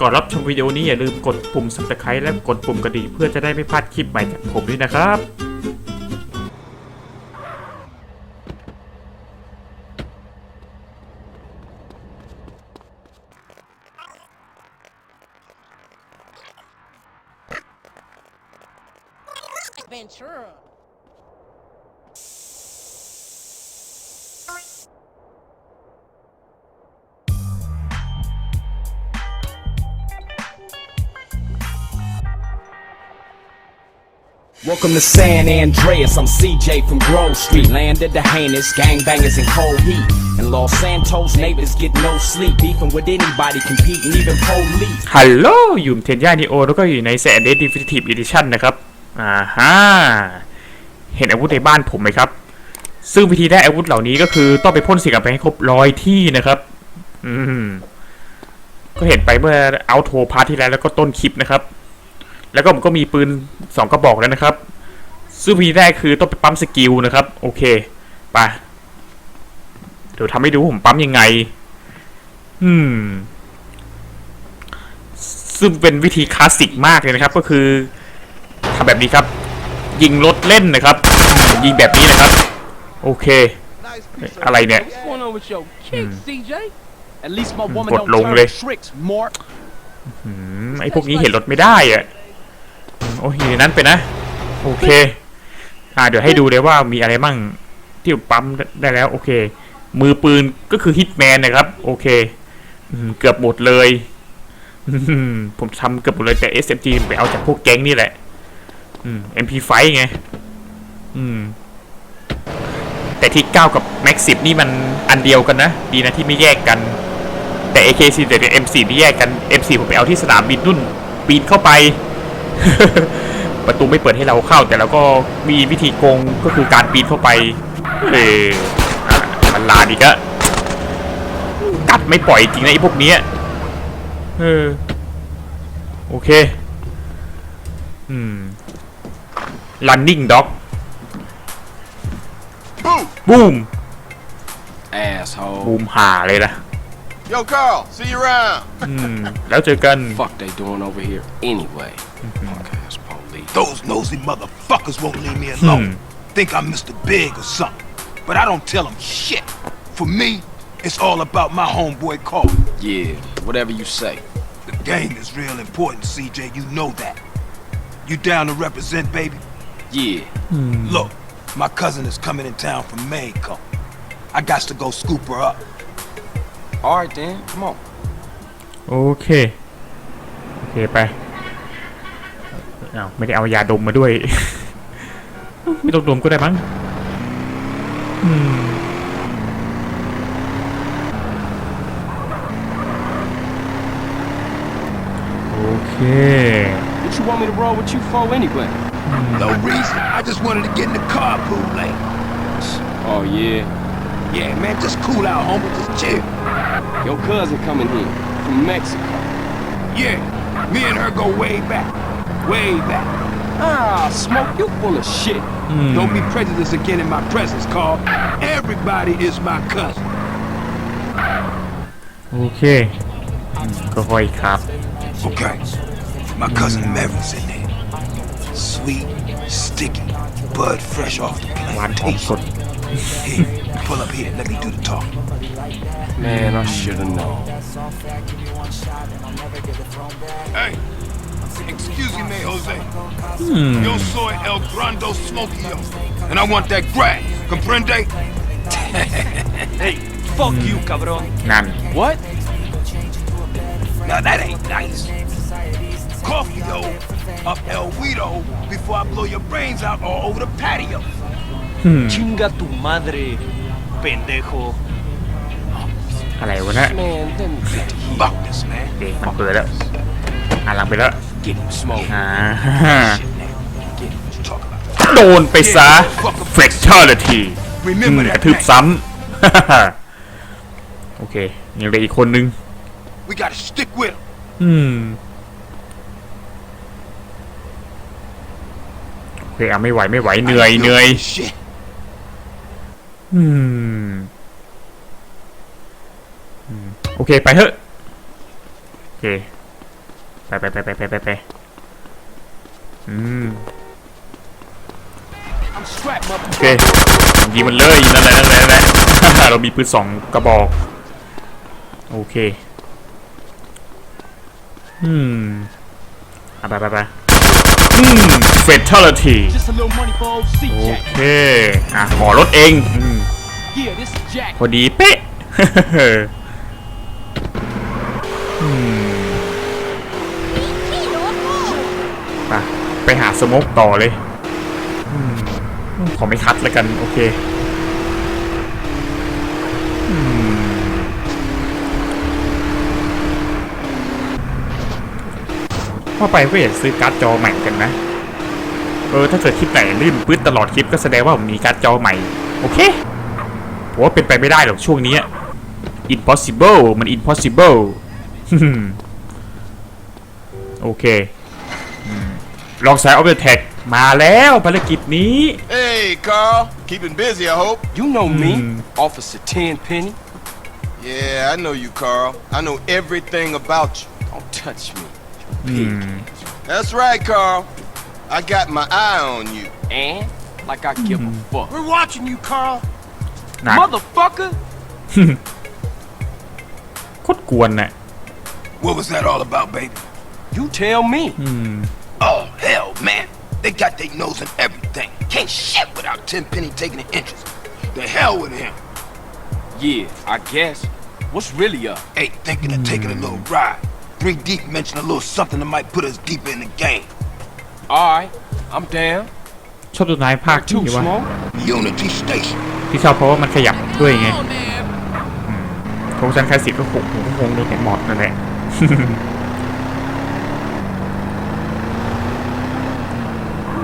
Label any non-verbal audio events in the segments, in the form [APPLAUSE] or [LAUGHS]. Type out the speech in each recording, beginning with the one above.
ก่อนรับชมวิดีโอนี้อย่าลืมกดปุ่ม subscribe และกดปุ่มกระดิ่งเพื่อจะได้ไม่พลาดคลิปใหม่จากผมด้วยนะครับ Welcome to San Andreas. I'm CJ from Grove Street. Landed the heinous gangbangers in cold heat. And Los Santos neighbors get no sleep. Beefing with anybody, competing even police. Hello, ยุ่มเทียนย่านิโอแล้วก็อยู่ในแซนเดสดิฟิทีฟอีดิชั่นนะครับอ่าฮะเห็นอาวุธในบ้านผมไหมครับ ซึ่งวิธีได้อาวุธเหล่านี้ก็คือ ต้องไปพ่นสีกับไปให้ครบร้อยที่นะครับอืมก็เห็นไปเมื่อเอาโทรพาร์ทที่แล้วแล้วก็ต้นคลิปนะครับแล้วก็ผมก็มีปืนสองกระบอกแล้วนะครับซึ่งพีแรกคือต้องไปปั๊มสกิลนะครับ โอเคไปเดี๋ยวทำให้ดูผมปั๊มยังไง อืม ซึ่งเป็นวิธีคลาสสิก มากเลยนะครับ ก็คือทำแบบนี้ครับ ยิง รถเล่นนะครับ ยิงแบบนี้นะครับ โอเค อะไรเนี่ยกดลงเลยไอพวกนี้เห็นรถไม่ได้อะโอ้ยนั้นไปนะ โอเค่าเดี๋ยวให้ดูเลยว่ามีอะไรมั่ง ที่ปั๊มได้แล้ว โอเค มือปืนก็คือฮิตแมนนะครับ โอเคเกือบหมดเลย ผมทำเกือบหมดเลยแต่ SMG ไปเอาจากพวกแก๊งนี่แหละ อืม MP5 ไง อืม แต่ที่9กับ Max 10 นี่มันอันเดียวกันนะ ดีนะที่ไม่แยกกัน แต่ AK4 แต่ M4 นี่แยกกัน M4 ผมไปเอาที่สนามบินนุ่นปีนเข้าไปประตูไม่เปิดให้เราเข้า แต่เราก็มีวิธีโกง ก็คือการปีนเข้าไปเออมันลาดีก็กัดไม่ปล่อยจริงนะไอ้พวกนี้เออโอเคอืม running dog บูม asshole บูมหาเลยนะ Yo, Carl, see you around. แล้วเจอกัน Fuck they doing over here anyway. okay. Those nosy motherfuckers won't leave me alone. Hmm. Think I'm Mr. Big or something. But I don't tell them shit. For me, it's all about my homeboy Carl. Yeah, whatever you say. The game is real important, CJ. You know that. You down to represent, baby? Yeah. Hmm. Look, my cousin is coming in town from Maine, Carl. I got to go scoop her up. Alright then, come on. Okay. Okay, bye. อ้าวไม่ได้เอายาดมมาด้วย ไม่ต้องดมก็ได้มั้งอืมโอเค What you want me to roll with you for anyway? No reason. I just wanted to get in the carpool lane. Oh yeah. Yeah, man, just cool out, homie. Just chill. Your cousin coming here from Mexico. Yeah, me and her go way back. way back. Ah, Smoke, you full of shit. Mm. Don't be prejudiced again in my presence, Carl. Everybody is my cousin. Okay. Go cop. Okay. My cousin mm. in there. Sweet, sticky, bud fresh off the plantation. here, pull up here. Let me do the talk. Man, I should have known. Hey, Excuse me, Jose. Hmm. Yo soy el grande smokio. And I want that grass. Comprende? [LAUGHS] hey, fuck mm. you, cabrón. None. What? Now that ain't nice. Coffee, yo, up El Guido before I blow your brains out all over the patio. Hmm. Chinga tu madre, pendejo. อะไรวะเนี่ยเด็กมันเปิดแล้วอ่านหลังไปแล้ว [LAUGHS] โดนไปซะเฟกชเชอรเลยทีกระทืบซ้ำโอเคยังเหลืออีกคนนึงอืมโอเคอ่ะไม่ไหวไม่ไหวเหนื่อยเหนื่อยอืมโอเคไปเถอะโอเคไปไปไปไปไปไปไปอืมโอเคยิงมันเลย นั่นแหละนั่นแหละนั่นแหละเรามีปืนสองกระบอก โอเค อืมไปไปไปอืมเฟ t ท l i t y ีโอเคอ่ะขอรถเองพอดี เป๊ะไปหาสมกต่อเลย ขอไม่คัดแล้วกัน โอเคว่าไปก็อยากซื้อการ์ดจอใหม่กันนะ เออ ถ้าเกิดคลิปไหนลื่นปื้ดตลอดคลิปก็แสดงว่าผมมีการ์ดจอใหม่ โอเคผมว่าเป็นไปไม่ได้หรอกช่วงนี้ impossible มัน impossible โอเคลองสายออเบลแท็กมาแล้วภารกิจนี้ Hey, Carl. Keeping busy, I hope. You know me, hmm. Officer Tenpenny. Yeah, I know you, Carl. I know everything about you. Don't touch me. Hmm. That's right, Carl. I got my eye on you. And like I give a hmm. fuck. We're watching you, Carl. Motherfucker. [LAUGHS] โคตรกวนน่ะ What was that all about, baby? You tell me. Hmm. Oh, hell, man. They got their nose in everything. Can't shit without Tenpenny taking an interest. The hell with him. Yeah, I guess. What's really up? Hey, thinking of taking a hmm. little ride. 3D mentioned a little something that might put us deeper in the game. Alright, I'm down. ชอบตัวนายภาคที่ Too small? Unity Station. ที่ชอบเพราะว่ามันขยับด้วยไง man. โครงสร้างคลาสสิกก็หกหูคงดูแต่หมอดนั่นแหละ hmm.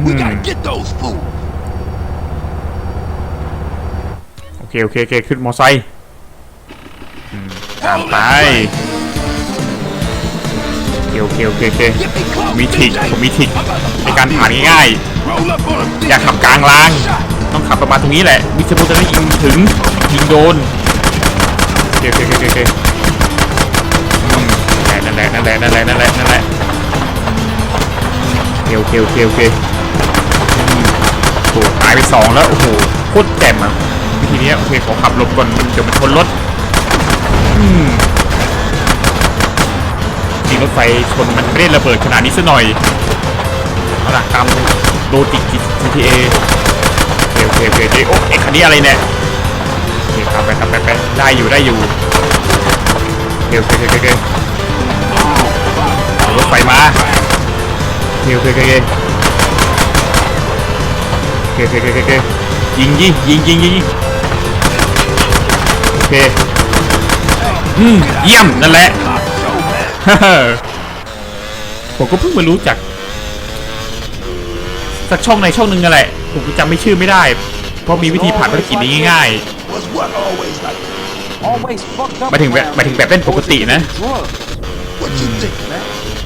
We gotta get those fools. โอเค โอเคโอเคขึ้นมอไซค์ไปโอเคโอเคโอเคมีทิกผมมีทิกในการผ่านง่ายๆอย่าขับกลางรางต้องขับประมาณตรงนี้แหละมิสเตอร์จะได้ยิงถึงยิงโดนโอเคโอเคโอเคโอเคนั่นแหละนั่นแหละนั่นแหละนั่นแหละนั่นแหละโอเคโอเคโอเคโอเคายไปสองแล้วโอ้โหโคตรแจ่มอ่ะทีนี้โอเคขอขับรถก่อนเดี๋ยวมันชนรถอืจริงรถไฟชนมันไม่ได้ระเบิดขนาดนี้ซะหน่อยเอาละตามโดติก GTA โอเคโอเคโอเคโอ้ไอคันนี้อะไรเนี่ยโอเคขับไปขับไปไปได้อยู่ได้อยู่โอเคโอเคโอเคโอเครถไฟมาโอเคโอเคโอเคเคโอเคโอเคโอเคยิงยิงยิงยิงยิงโอเคอืมเยี่ยมนั่นแหละผมก็เพิ่งมารู้จักสัก ช่อง ในช่องหนึ่งนั่นแหละผมจำไม่ชื่อไม่ได้ เพราะมีวิธีผ่านภารกิจนี้ง่ายๆมาถึงแบบมาถึงแบบเป็นปกตินะ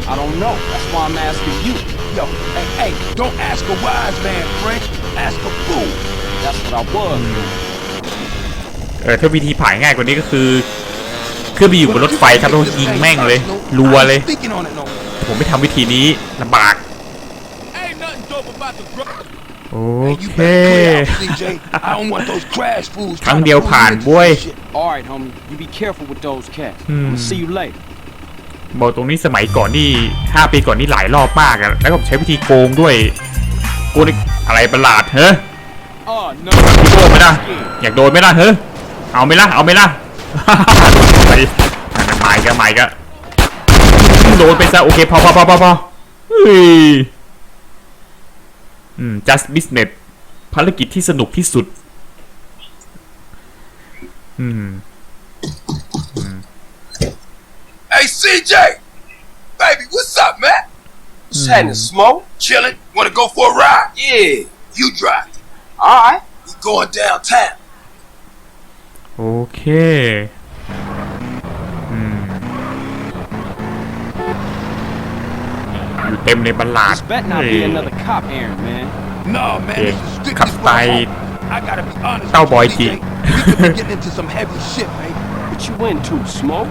I don't know. That's why I'm asking you. Yo, hey, hey, don't ask a wise man, Frank. ask a fool. That's what I was. เออถ้าวิธีผายง่ายกว่านี้ก็คือเขึ้นไปอยู่บนรถไฟครับต้องยิงแม่งเลยรัวเลยผมไม่ทำวิธีนี้ลำบากโอเคครั้งเดียวผ่านบุ้ยบอกตรงนี้สมัยก่อนนี่5ปีก่อนนี่หลายรอบมากอะแล้วก็ใช้วิธีโกงด้วยโกงอะไรประหลาดเฮ้ยพ่โดนไหมล่ะอยากโดนไหมล่ะเฮ้ยเอาไหมล่ะเอาไหมล่ะไปหม่กันหม่กันโดนไปซะโอเคพอพอพอพอพออืม just business ภารกิจที่สนุกที่สุด อืมไอ CJ baby what's up man Sat in hmm. smoke. Chilling. Want to go for a ride? Yeah. You drive. All right. We going downtown. Okay. Hmm. another cop man. No, man. this is DJ. getting into some heavy shit, man. [LAUGHS] you Smoke?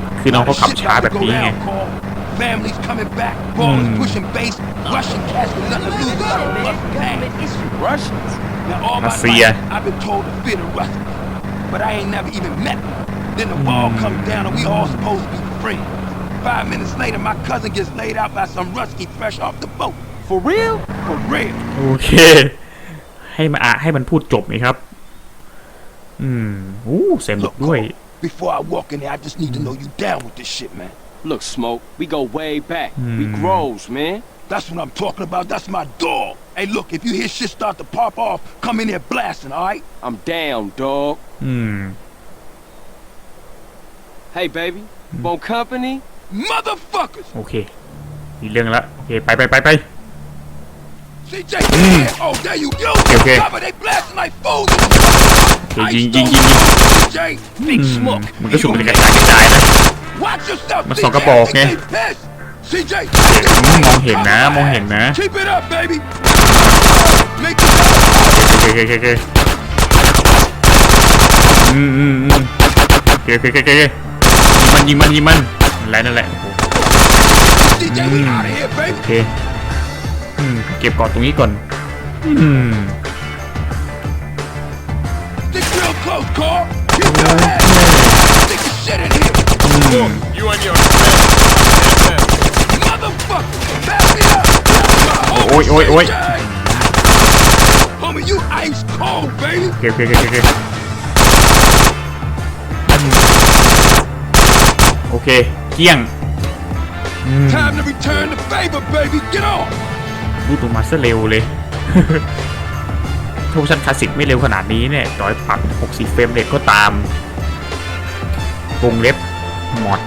Mamley's coming back. Ballers mm. pushing base. Russian cats with nothing to lose but a Russian Russians? Now all I my life, I've been told to fear the Russians. But I ain't never even met them. Then the wall hmm. comes down and we all supposed to be friends. Five minutes later, my cousin gets laid out by some Rusky fresh off the boat. For real? For real. โอเคให้มาอ่ะให้มันพูดจบไหมครับ uh, hmm. Look, โอ้เสียงด้วย Before I walk in there, I just need to hmm. know you down with this shit, man. Look, Smoke, we go way back. Mm. We hmm. grows, man. That's what I'm talking about. That's my dog. Hey, look, if you hear shit start to pop off, come in here blasting, all right? I'm down, dog. Hmm. Hey, baby. Mm. Bon company? Motherfuckers! Okay. มีเรื่องละโอเคไปไปไปไป CJ hmm. oh there you go โอเค cover they blasting like fools ยิงยิงยิงยิง CJ big smoke มันสองกระบอกไงมองเห็นนะมองเห็นนะโอเคโอเคโอเคอโอเคโอเคโอเคมันยิงมันยิงมันแะไรนั่นแหละโอเคเก็บกอดตรงนี้ก่อนอืมโอ้ยโอ้ยโอ้ยเกโอเกโอเกโอเกเบโอเคเกี้ยงรูดลงมาซะเร็วเลยทูชันคลาสสิกไม่เร็วขนาดนี้เนี่ยร้อยปัก6ยเฟรมเรเก็ตามวงเล็บ They have on the smoke. หมด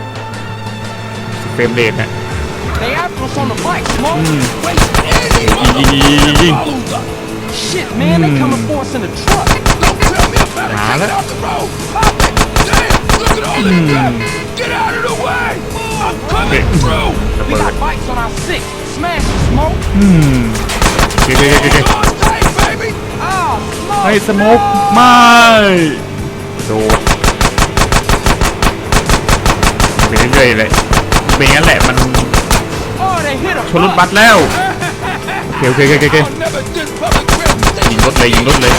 เฟรมเรทนะยิงยิงยิงยิงยิง Shit, man, they coming for us in a truck. Don't tell me about it. Get out the road. Pop it. Damn, look at all this crap. Get out of the way. I'm coming through. We got bikes on our six. Smash the smoke. Hmm. God's sake, baby. Oh, ah, ไอ้ smoke. สโมกไม่โดดไปเรื่อยๆเลยเป็นงั้นแหละมันชนรถบัสแล้วเกโอเคโอเคโอเคยิงรถเลยยิงรถเลย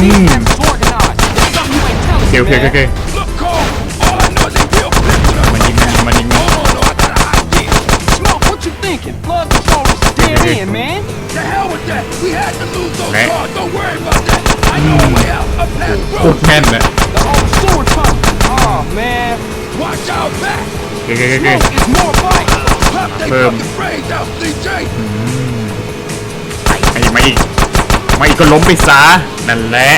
อืมโอเคโอเคโอเคมันยิงมันยิงมันยิงแม่โคตรแม่นเลยโอเคโอเคพิ่มไอ่ไม่ไม่ก็ล้มไปซะนั่นแหละ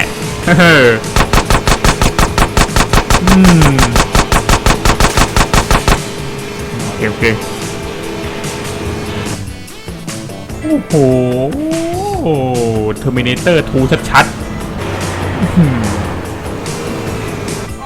เฮเคโอเค โอ้โหเทอร์มินาเตอร์ทูชัดๆ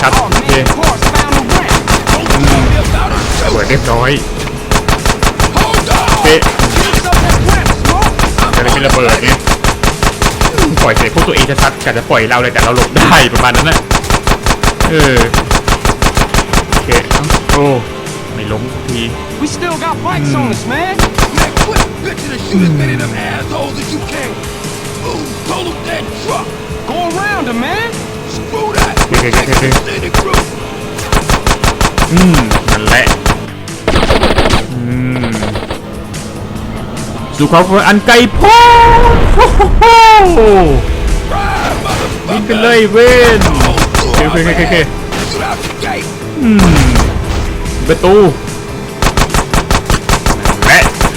ชัดเอยคสวยดเรียบร้อยเจะได้ไม่ระเบิดเนี่ยปล่อยเสร็จพวกตัวเองจะชัดกันจะปล่อยเราเลยแต่เราหลบได้ประมาณนั้นนะเออโอเคโอ้ ไม่ล้มทีกทีดึงดึงดึงอืมนั่นแหละอืมสู่เขาอันไกลโพ้วิ่งกันเลยเวนโอเคโอเคโอเคอืมประตูและโอเ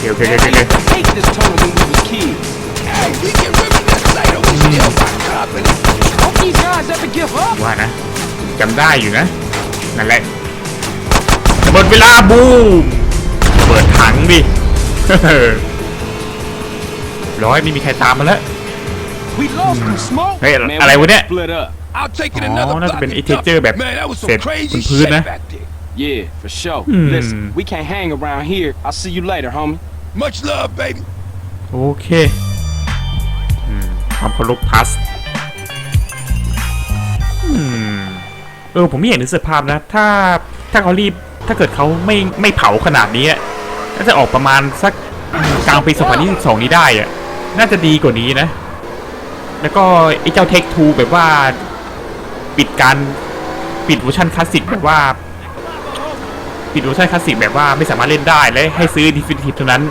คโอเคโอเคว่านะจำได้อยู่นะ นั่นแหละระเบิดเวลาบูมเปิดถังดิร้อยไม่มีใครตามมาแล้ว เฮ้ยอะไรวะเนี่ย อ๋อน่าจะเป็นไอเทเจอร์แบบเสร็จพื้นนะ Yeah, for sure. Listen, we can't hang around here. I'll see you later, homie. Much love, baby. โอเคความเคารพพัสเออผมไม่เห็นถึงสภาพนะ ถ้าถ้าเขารีบถ้าเกิดเขาไม่ไม่เผาขนาดนี้น่าจะออกประมาณสักกลางปีสองพันี้ได้อะน่าจะดีกว่านี้นะ แล้วก็ไอ้เจ้าเทคทูแบบว่า ปิดการปิดเวอร์ชันคลาสสิกแบบว่า ปิดเวอร์ชันคลาสสิกแบบว่าไม่สามารถเล่นได้และให้ซื้อดิฟฟิทีฟเท่านั้น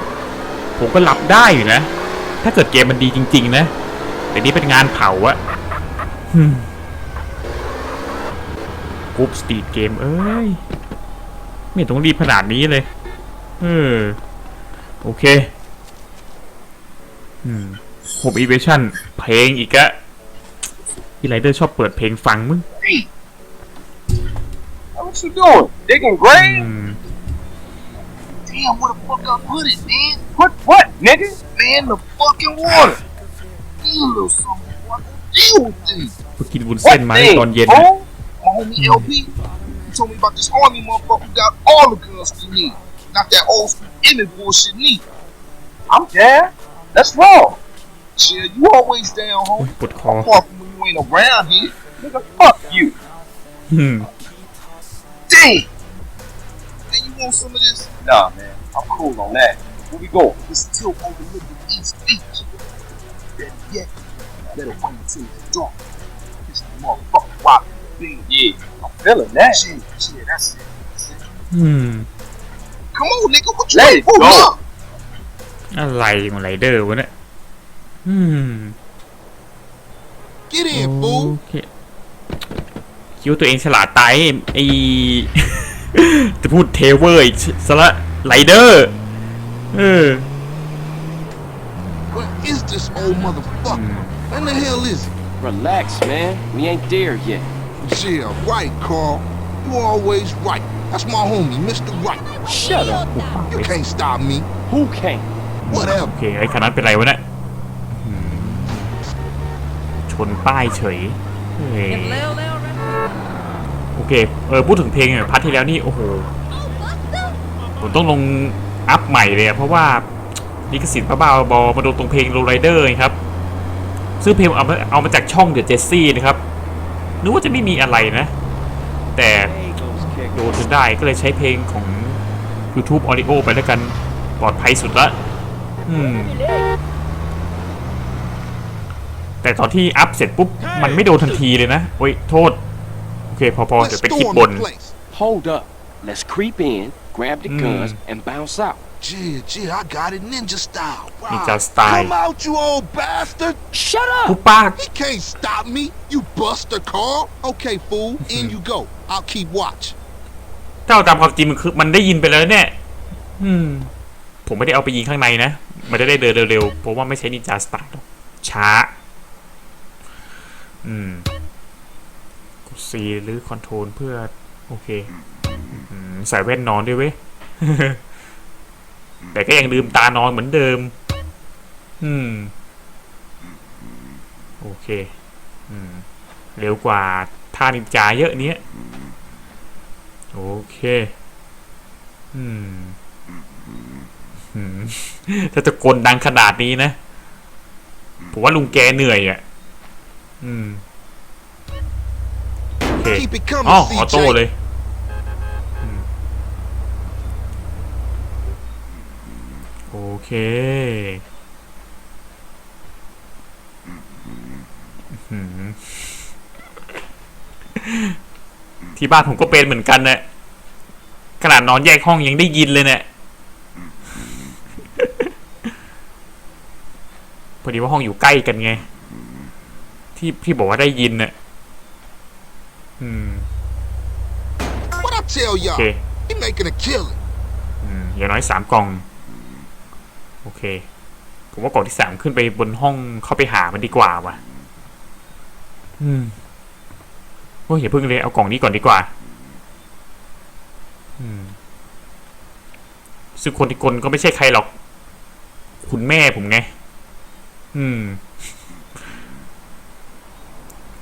ผมก็รับได้อยู่นะ ถ้าเกิดเกมมันดีจริง ๆ นะแต่นี้เป็นงานเผาอะปุ๊บสตรีทเกมเอ้ยไม่ต้องรีบขนาดนี้เลยเออโอเคอืมโฮมอีเวชั่นเพลงอีกอะอีไลเดอร์ชอบเปิดเพลงฟังมึง What you doing? Digging graves? Damn, where the fuck I put it, man? Put what, nigga? Man, the fucking water. Damn, little something. What the deal with this? กินวุ้นเส้นไหมตอนเย็น Oh? told me, LP, told me about this army motherfucker who got all the girls we need. Not that old school inner bullshit need. I'm down. That's wrong. Yeah, you always down, homie. Apart from when you ain't around here. Nigga, fuck you. Hmm. Damn! Man, you want some of this? Nah, man. I'm cool on that. Where we go? It's still overlooking East Beach. Better yet, better wait until it's dark. This motherfucker Come on, nigga, what you Let it go. อะไรมาไรเดอร์วะเนี่ยอืม Get in, โ o o คิวตัวเองฉลาดตายไอจะพูดเทเวอร์สละไรเดอร์เออ What is this old motherfucker? When the hell is he? Relax, man. We ain't there yet. Yeah, right, Carl. You always right. That's my homie, Mr. Right. Shut up. You can't stop me. Who can? Whatever. Okay, ไอ้คันนั้นเป็นไรวะเนี่ยชนป้ายเฉยโอเคเออพูดถึงเพลงเนี่ยพัทที่แล้วนี่โอ้โห ผมต้องลงอัพใหม่เลย เพราะว่าลิขสิทธิ์พระบาบอมาโดนตรงเพลงโรไรเดอร์ครับ ซื้อเพลงเอามาเอามาจากช่องเดอะเจสซี่นะครับนึกว่าจะไม่มีอะไรนะ แต่โดนจนได้ก็เลยใช้เพลงของ YouTube Audio ไปแล้วกันปลอดภัยสุดละแต่ตอนที่อัพเสร็จปุ๊บมันไม่โดนทันทีเลยนะโอ้ยโทษโอเคพอๆเดี๋ยวไปคิดบน Hold up let's creep in grab the guns and bounce out Gee, gee, I got it ninja style. Wow. Ninja style. Come out, you old bastard. Shut up. Pupa. He can't stop me. You buster Carl. Okay, fool. In you go. I'll keep watch. ถ้าเอาตามความจริงมันคือมันได้ยินไปแล้วเนี่ยอืมผมไม่ได้เอาไปยิงข้างในนะมันจะได้เดินเร็วๆเพราะว่าไม่ใช่นินจาสตาร์ช้าอืมกด C หรือคอนโทรลเพื่อโอเคใส่แว่นนอนด้วยเว้ยแต่ก็ยังลืมตานอนเหมือนเดิม อืม โอเคอืมเร็วกว่าท่านินจาเยอะเนี้ยโอเค อืมถ้าจะกลดังขนาดนี้นะ ผมว่าลุงแกเหนื่อยอ่ะ อืม โอเคอ๋อออโต้เลยเค ที่บ้านผมก็เป็นเหมือนกันนะขนาดนอนแยกห้องยังได้ยินเลยเนะี่ยพอดีว่าห้องอยู่ใกล้กันไง ที่พี่บอกว่าได้ยินเนะ่ยอืมโอเคอย่างน้อยสามกล่องโอเค ผมว่ากล่องที่สามขึ้นไปบนห้องเข้าไปหามันดีกว่าว่ะ อืม โอ้ยอย่าเพิ่งเลยเอากล่องนี้ก่อนดีกว่า อืมซึ่งคนที่กลก็ไม่ใช่ใครหรอก คุณแม่ผมไง อืม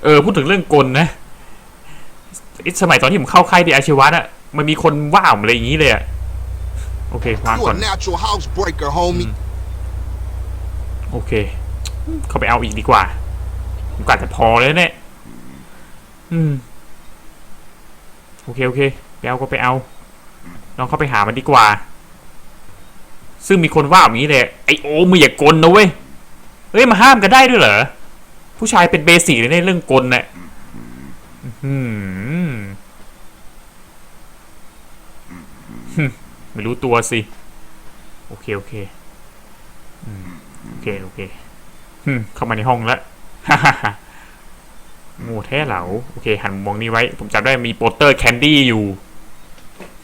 เออ พูดถึงเรื่องกลนะสมัยตอนที่ผมเข้าค่ายเดียอาชีวะนะมันมีคนว่าผมอะไรอย่างนี้เลยอะโอเควางก่อน natural housebreaker, homie. โอเค เข้าไปเอาอีกดีกว่าผมกาจะพอแล้วเนี่ย อืม โอเค โอเคไปเอา ก็ไปเอา ลองเข้าไปหามันดีกว่า ซึ่งมีคนว่าแบบนี้เลยไอโอมึงอย่ากลนะเว้ยเฮ้ยมาห้ามกันได้ด้วยเหรอ ผู้ชายเป็นเบสิกเลยในเรื่องกลนะอืมอืไม่รู้ตัวสิโอเคโอเคโอเคโอเคเข้ามาในห้องแล้วฮฮ่่าางูแท้เหลาโอเค หันมองนี้ไว้ ผมจำได้มีโปสเตอร์แคนดี้อยู่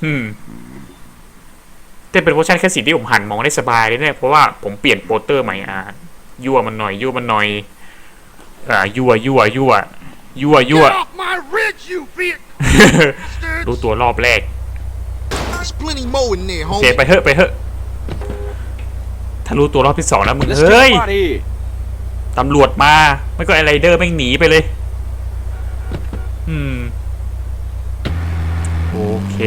ฮึแต่เป็นเวอร์ชันแค่สีที่ผมหัน มองได้สบายเลยเนี่ยเพราะว่าผมเปลี่ยนโปสเตอร์ใหม่อ่ะยั่วมันหน่อยยั่วมันหน่อยอ่ายั่วยั่วยั่วยั่วยั่วรู้ตัวรอบแรก There's plenty more in there, homie. ไปเถอะไปเถอะถ้ารู้ตัวรอบที่สองแล้วมึงเฮ้ยตำรวจมาไม่ก็ไอไรเดอร์แม่งหนีไปเลยอืมโอเค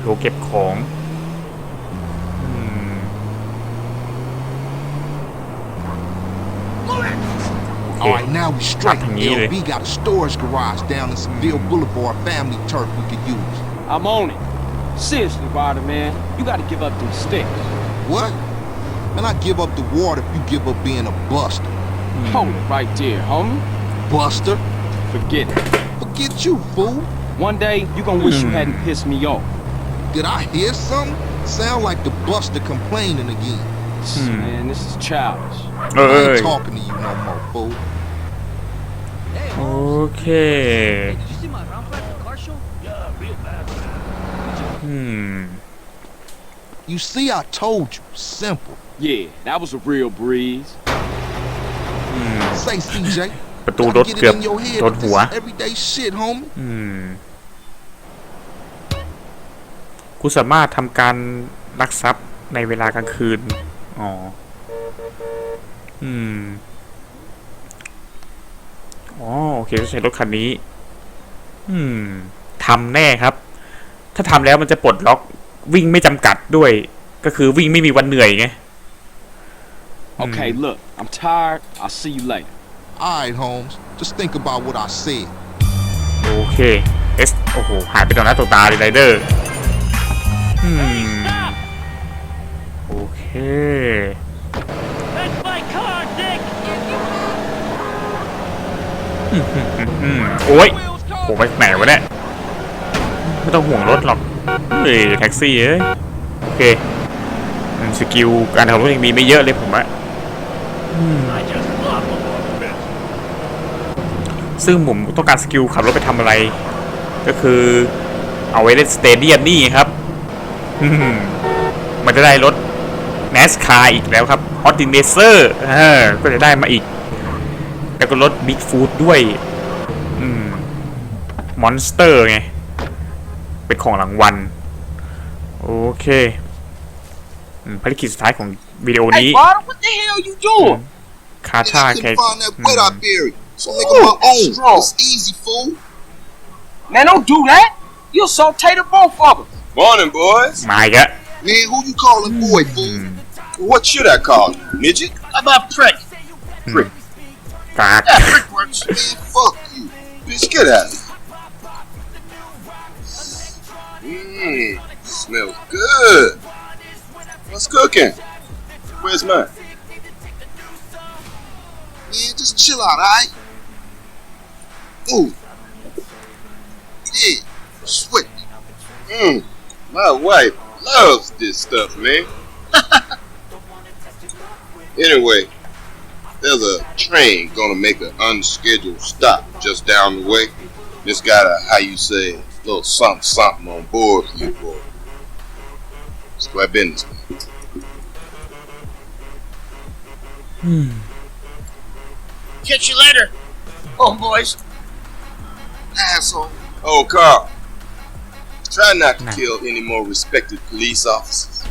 โลเก็บของอืมโอเค All r i now we strike. t e got a storage garage down in Seville Boulevard family turf we could use. I'm on it. Seriously, Ryder, man, you gotta give up these sticks. What? Man, I give up the ward if you give up being a buster. Mm. Hold it right there, homie. Buster? Forget it. Forget you, fool. One day, you gonna wish mm. you hmm. hadn't pissed me off. Did I hear something? Sound like the buster complaining again. Hmm. Man, this is childish. I ain't talking to you no more, fool. Okay. Hmm. You see, I told you. Simple. Yeah, that was a real breeze. Say, CJ. ประตูร Gotta ถ get เกือบ it in your โด head. น that หั This ว is everyday shit, homie. อืมกูสามารถทำการลักทรัพย์ในเวลากลางคืน อ๋ออืมอ๋อ โอเคใช้รถคันนี้ อืมทำแน่ครับถ้าทำแล้วมันจะปลดล็อกวิ่งไม่จำกัดด้วย ก็คือวิ่งไม่มีวันเหนื่อยไง Okay, look, I'm tired. I'll see you later. a l right, Holmes. Just think about what I said. โอเคเอสโอ้โหหายไปตอนนน้นตัวตาเลยไรเดอร์อโอเคโอ้ยผมไปแหมวะเนี่ยไม่ต้องห่วงรถหรอกเฮ้ยแท็กซี่เอ้ยโอเคสกิลการขับรถยังมีไม่เยอะเลยผมอะ ซึ่งผมต้องการสกิลขับรถไปทำอะไร ก็คือเอาไว้เล่นสเตเดียมนี่ครับ มันจะได้รถแมสคาอีกแล้วครับฮอตดินเนเซอร์ก็จะได้มาอีกแล้วก็รถบิ๊กฟูดด้วยมอนสเตอร์ไง็นของรางวัลโอเคภารกิจสุดท้ายของวิดีโอนี้ what the hell you do คาชาแค่ s m a n don't do that. y o u saute the both of them. Morning, boys. My God. Man, who you calling boy, fool? What should I call you, midget? How about prick? Prick. Mm. f c k Yeah, prick works. Man, fuck you. Bitch, get out of here. smells good. What's cooking? Where's my Man, just chill out, alright? Ooh. Yeah, sweet. Mmm, my wife loves this stuff, man. [LAUGHS] anyway, there's a train gonna make an unscheduled stop just down the way. Just got to how you say, little something, something on board for you, boy. Square business. Hmm. Catch you later, homeboys. Asshole. Oh, Carl. Try not to nah. kill any more respected police officers.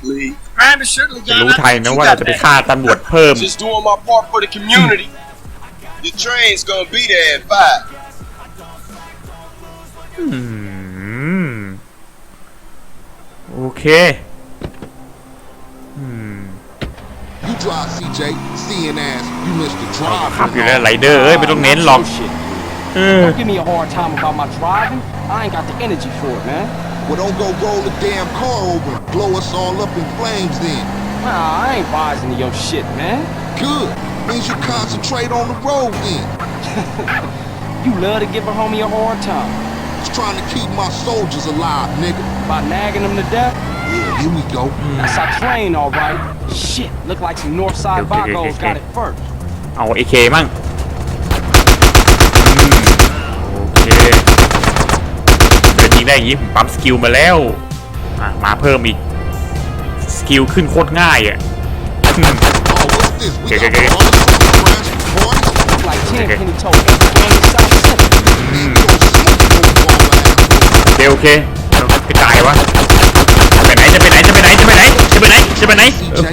Please. I'm certainly จะรู้ทันนะว่าเราจะไปฆ่าตำรวจเพิ่ม Just doing my part for the community. The train's gonna be there at five. โอเค hmm. hmm. You drive, CJ. Seeing ass, you missed the drive. ขับ drive. อยู่แล้วไรเดอร์เอ้ยไม่ต้องเน้นหรอกเออ Don't hmm. give me a hard time about my driving. I ain't got the energy for it, man. Well, don't go roll the damn car over. Blow us all up in flames then. Nah, I ain't rising to your shit, man. Good. Means you concentrate on the road then. [LAUGHS] You love to give a homie a hard time. Just trying to keep my soldiers alive, nigga. By nagging them to death? Yeah, here we go. Mm. That's our train, all right. Shit, look like some Northside o Bacos got it first. เอา t อเคมั่งโอเคเดี๋ยวยิได้อย่งปั๊มสกิลมาแล้วมาเพิ่มอีกสกิลขึ้นโคตรง่ายอ่ะโอเคระตายวะจะไปไหนจะไปไหนจะไปไหนจะไปไหนจะไปไหนจะไปไหน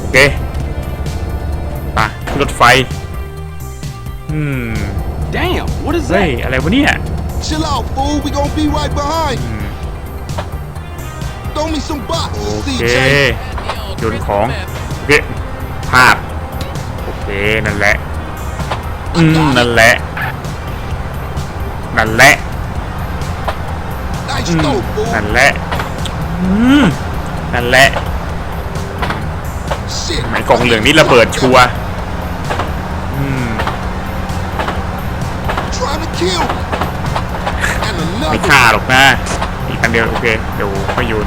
โอเคไปรถไฟอืม Damn what is that เฮ้ยอะไรวะเนี่ย Chill out fool we gonna be right behind Throw me some b o x โอเคโยนของโอเคภาพโอเคนั่นแหละอืมนั่นแหละนั่นแหละนั่นแหละนั่นแหละหมายกล่องเหลืองนี่ระเบิดชัวร์ไม่ฆ่าหรอกนะ อีกอันเดียวโอเคเดี๋ยวไปโยน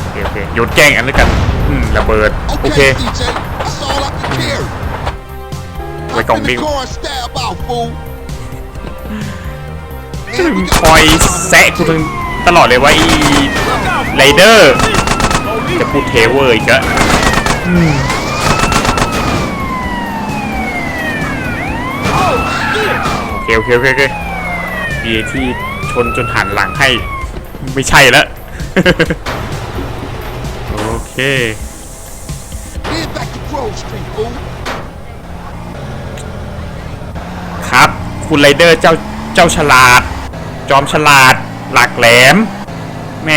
โอเคโอเคยยนแกล้งอันนี้กันระเบิดโอเคไว้กล่องดี้คอยแซะกูทั้งตลอดเลยว่าอีไรเดอร์จะพูดเทเวอร์อีกอะเคโอเคโอเคโอเคีที่ชนจนหันหลังให้ ไม่ใช่แล้วโอเคครับคุณไรเดอร์เจ้าเจ้าฉลาดจอมฉลาดหลักแหลมแหม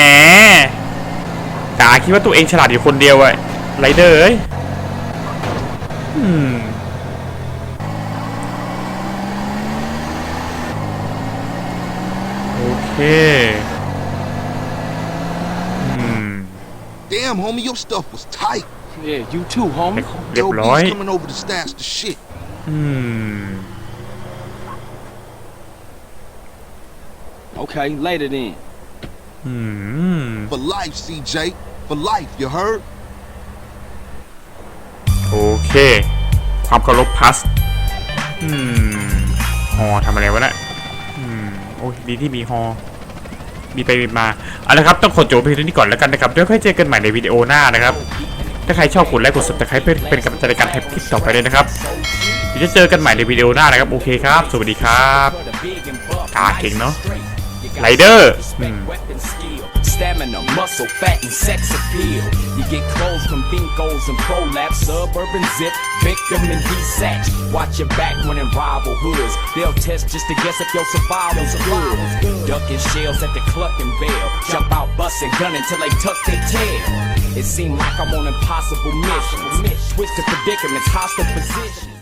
กาคิดว่าตัวเองฉลาดอยู่คนเดียวไอ้ไรเดอร์เอ้ยโอเค Damn, homie, your stuff was tight. Yeah, you too, homie. เรียบร้อย coming over to stash the shit. Hmm. Okay, later then. Hmm. For life, CJ. For life, you heard? โอเค ความเคารพพัสอืมฮอทำอะไรวะเนี่ยอืมโอ้ยดีที่มีฮอมีไปมีมาเอาละครับ ต้องขอจบเพียงเท่านี้ก่อนแล้วกันนะครับเดี๋ยวค่อยเจอกันใหม่ในวิดีโอหน้านะครับ ถ้าใครชอบกดไลค์กดซับสไคร b e เพื่อเป็นกำลังใจในการทำคลิปต่อไปเลยนะครับเดี๋ยวจะเจอกันใหม่ในวิดีโอหน้านะครับโอเคครับ สวัสดีครับกาเก่งเนาะไรเดอร์ Stamina, muscle, fat, and sex appeal. You get from and suburban zip, victim, Watch your back when in rival hoods. They'll test just to guess if survival's shells at the Jump out, until they tuck their tail. It like I'm on impossible predicaments, hostile position.